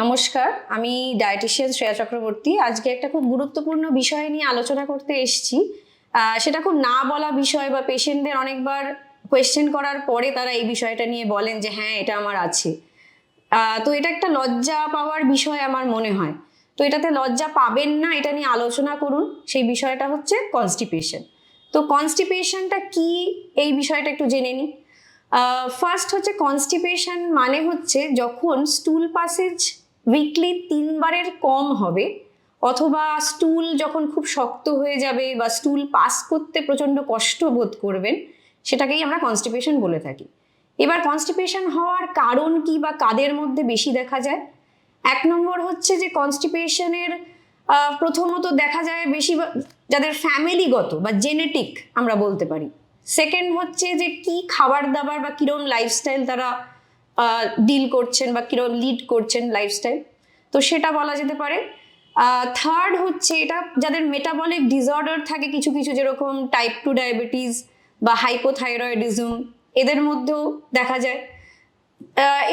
নমস্কার, আমি ডায়েটিশিয়ান শ্রেয়া চক্রবর্তী। আজকে একটা খুব গুরুত্বপূর্ণ বিষয় নিয়ে আলোচনা করতে এসেছি। সেটা খুব না বলা বিষয় বা পেশেন্টদের অনেকবার কোয়েশ্চেন করার পরে তারা এই বিষয়টা নিয়ে বলেন যে হ্যাঁ এটা আমার আছে। তো এটা একটা লজ্জা পাওয়ার বিষয় আমার মনে হয়। তো এটাতে লজ্জা পাবেন না, এটা নিয়ে আলোচনা করুন। সেই বিষয়টা হচ্ছে কনস্টিপেশন তো কনস্টিপেশনটা কি? এই বিষয়টা একটু জেনে নিই। ফার্স্ট হচ্ছে কনস্টিপেশন মানে হচ্ছে যখন স্টুল পাসেজ উইকলি তিনবারের কম হবে, অথবা স্টুল যখন খুব শক্ত হয়ে যাবে বা স্টুল পাস করতে প্রচণ্ড কষ্ট বোধ করবেন, সেটাকেই আমরা কনস্টিপেশন বলে থাকি। এবার কনস্টিপেশন হওয়ার কারণ কি বা কাদের মধ্যে বেশি দেখা যায়? এক নম্বর হচ্ছে যে কনস্টিপেশনের প্রথমত দেখা যায় বেশি যাদের ফ্যামিলিগত বা জেনেটিক আমরা বলতে পারি। সেকেন্ড হচ্ছে যে কি খাবার দাবার বা কিরম লাইফস্টাইল তারা ডিল করছেন বা কিরম লিড করছেন লাইফস্টাইল তো সেটা বলা যেতে পারে। থার্ড হচ্ছে এটা, যাদের মেটাবলিক ডিসঅর্ডার থাকে কিছু কিছু যেরকম টাইপ টু ডায়াবেটিস বা হাইপোথাইরয়েডিজম এদের মধ্যেও দেখা যায়।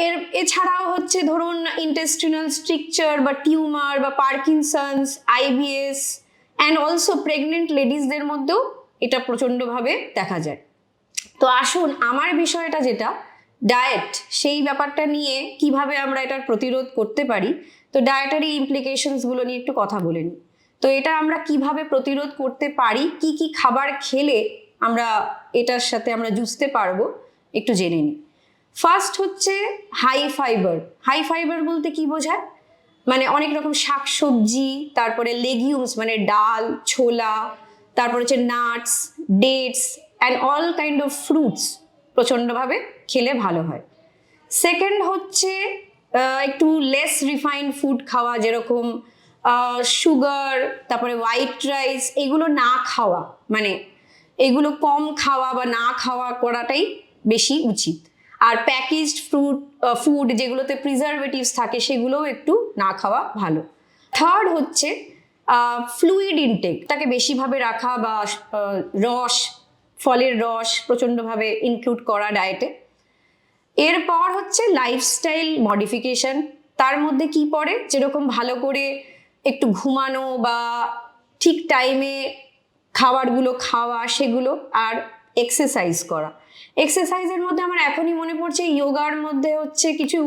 এর, এছাড়াও হচ্ছে ধরুন ইন্টেস্টিনাল স্ট্রিকচার বা টিউমার বা Parkinson's IBS and also pregnant লেডিসদের মধ্যেও এটা প্রচণ্ডভাবে দেখা যায়। তো আসুন, আমার বিষয়টা যেটা ডায়েট সেই ব্যাপারটা নিয়ে কীভাবে আমরা এটার প্রতিরোধ করতে পারি? তো ডায়েটারি ইমপ্লিকেশনসগুলো নিয়ে একটু কথা বলে নিই। তো এটা আমরা কীভাবে প্রতিরোধ করতে পারি? কি কি খাবার খেলে আমরা এটার সাথে আমরা জুঝতে পারব? একটু জেনে নিই। ফার্স্ট হচ্ছে হাই ফাইবার হাই ফাইবার বলতে কি বোঝায়? মানে অনেক রকম শাকসবজি, তারপরে লেগিউমস মানে ডাল, ছোলা, তারপর হচ্ছে nuts dates and all kind of fruits প্রচণ্ডভাবে খেলে ভালো হয়। সেকেন্ড হচ্ছে একটু লেস রিফাইন্ড ফুড খাওয়া যেরকম সুগার তারপরে হোয়াইট রাইস এগুলো না খাওয়া মানে এগুলো কম খাওয়া বা না খাওয়া করাটাই বেশি উচিত। আর প্যাকেজড ফ্রুট ফুড যেগুলোতে প্রিজারভেটিভস থাকে সেগুলোও একটু না খাওয়া ভালো। থার্ড হচ্ছে ফ্লুইড ইনটেক তাকে বেশিভাবে রাখা বা রস, ফলের রস প্রচণ্ডভাবে ইনক্লুড করা ডায়েটে এরপর হচ্ছে লাইফস্টাইল মডিফিকেশন তার মধ্যে কি পড়ে? যেরকম ভালো করে একটু ঘুমানো বা ঠিক টাইমে খাবারগুলো খাওয়া, সেগুলো আর এক্সারসাইজ করা। এক্সারসাইজের মধ্যে আমার এখনই মনে পড়ছে যোগার মধ্যে হচ্ছে কিছু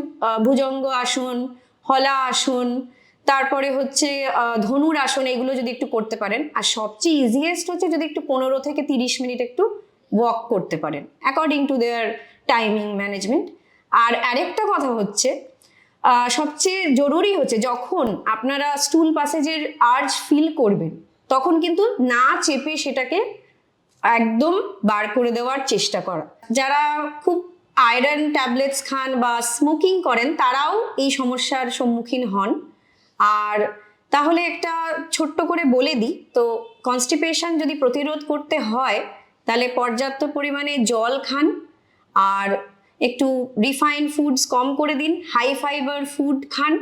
ভুজঙ্গ আসন, হলা আসন, তারপরে হচ্ছে ধনুর আসন, এগুলো যদি একটু করতে পারেন। আর সবচেয়ে ইজিয়েস্ট হচ্ছে যদি একটু পনেরো থেকে তিরিশ মিনিট একটু ওয়াক করতে পারেন। According to their timing management আর আরেকটা কথা হচ্ছে সবচেয়ে জরুরি হচ্ছে যখন আপনারা স্টুল প্যাসেজের আর্জ ফিল করবেন, তখন কিন্তু না চেপে সেটাকে একদম বার করে দেওয়ার চেষ্টা করা। যারা খুব আয়রন ট্যাবলেটস খান বা স্মোকিং করেন, তারাও এই সমস্যার সম্মুখীন হন। আর তাহলে একটা ছোট্ট করে বলে দিই, তো কনস্টিপেশন যদি প্রতিরোধ করতে হয়, তাহলে পর্যাপ্ত পরিমাণে জল খান আর একটু রিফাইন ফুডস কম করে দিন হাই ফাইবার ফুড খান,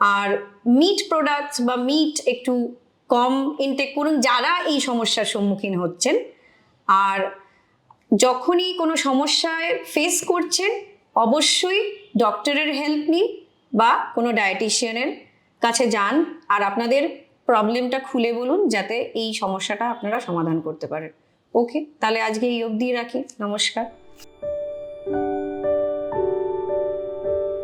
আর মিট প্রোডাক্টস বা মিট একটু কম ইনটেক করুন, যারা এই সমস্যার সম্মুখীন হচ্ছেন। আর যখনই কোনো সমস্যায় ফেস করছেন, অবশ্যই ডক্টরের হেল্প নিন বা কোনো ডায়েটিশিয়ানের কাছে যান, আর আপনাদের প্রবলেমটা খুলে বলুন, যাতে এই সমস্যাটা আপনারা সমাধান করতে পারেন। ওকে তাহলে আজকে এই অবধি রাখি। নমস্কার।